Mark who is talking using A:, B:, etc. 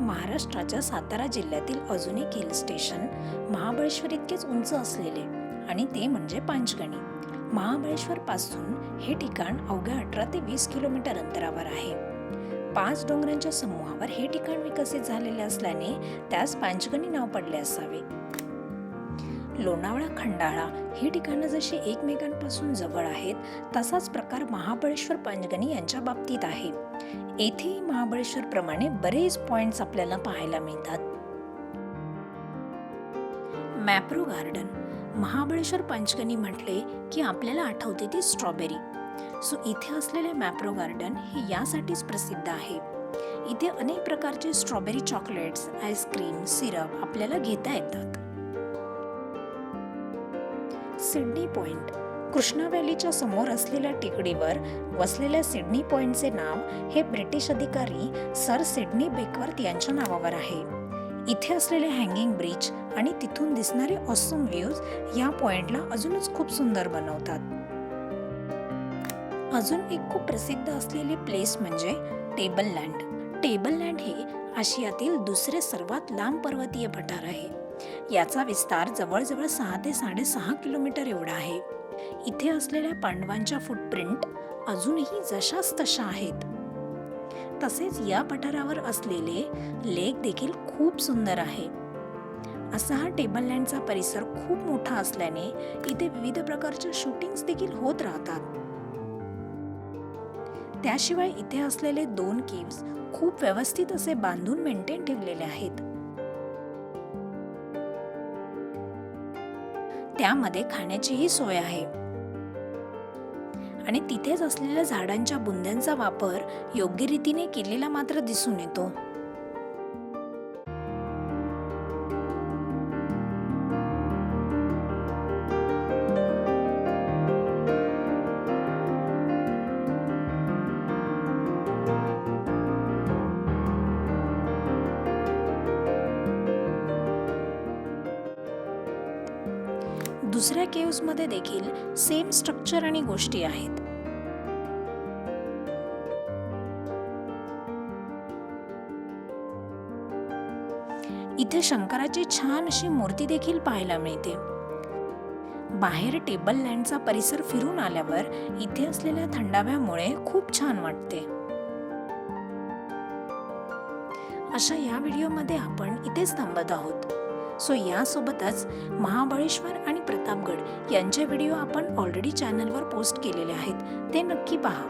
A: महाराष्ट्राच्या सातारा जिल्ह्यातील अजून एक हिल स्टेशन महाबळेश्वर इतकेच उंच असलेले आणि ते म्हणजे पांचगणी. महाबळेश्वरपासून हे ठिकाण अवघ्या अठरा ते वीस किलोमीटर अंतरावर आहे. पाच डोंगरांच्या समूहावर हे ठिकाण विकसित झालेले असल्याने त्यास पांचगणी नाव पडले असावे. लोणावळा खंडाळा ही ठिकाणं जशी एकमेकांपासून जवळ आहेत तसाच प्रकार महाबळेश्वर पांचगणी यांच्या बाबतीत आहे. येथेही महाबळेश्वर प्रमाणे बरेच पॉइंट्स आपल्याला पाहायला मिळतात. मॅप्रो गार्डन महाबळेश्वर पंचगणी म्हटले की आपल्याला आठवते ती स्ट्रॉबेरी सो इथे असलेले मॅप्रो गार्डन हे यासाठीच प्रसिद्ध आहे. इथे अनेक प्रकारचे स्ट्रॉबेरी चॉकलेट्स आईस्क्रीम सिरप आपल्याला घेता येतात. सिडनी पॉइंट कृष्णा व्हॅलीच्या समोर असलेल्या टेकडीवर वसलेल्या सिडनी पॉइंटचे नाव हे ब्रिटिश अधिकारी सर सिडनी बेकवर्थ यांच्या नावावर आहे. इथे असलेले हँगिंग ब्रिज आणि तिथून दिसणारे ऑसम व्ह्यूज या पॉइंटला अजूनच खूप सुंदर बनवतात. अजून एक खूप प्रसिद्ध असलेली प्लेस म्हणजे टेबल लँड टेबल लँड हे आशियातील दुसरे सर्वात लांब पर्वतीय पठार आहे. याचा विस्तार जवळजवळ सहा ते साडेसहा किलोमीटर एवढा आहे. इथे असलेल्या पांडवांच्या फुटप्रिंट अजूनही जशाच तशा आहेत. तसेच या पठारावर असलेले लेक देखील खूप सुंदर आहे. असा हा टेबल लँडचा परिसर खूप मोठा असल्याने इथे विविध प्रकारच्या शूटिंग्स देखील होत राहतात. त्याशिवाय इथे असलेले दोन केव्स खूप व्यवस्थित असे बांधून मेंटेन ठेवलेले आहेत. त्यामध्ये खाण्याचीही सोय आहे. आणि तिथेच असलेल्या झाडांच्या बुंद्यांचा वापर योग्य रीतीने केलेला मात्र दिसून येतो. दुसऱ्या केव्समध्ये देखील सेम स्ट्रक्चर आणि गोष्टी आहेत. इथे शंकराची छान अशी मूर्ती देखील पाहायला मिळते. बाहेर टेबल लँडचा परिसर फिरून आल्यावर इथे असलेल्या थंडाव्यामुळे खूप छान वाटते. अशा या व्हिडिओमध्ये आपण इथेच थांबत आहोत. सो यासोबतच महाबळेश्वर आणि प्रतापगड यांचे व्हिडिओ आपण ऑलरेडी चॅनलवर पोस्ट केलेले आहेत. ते नक्की पहा.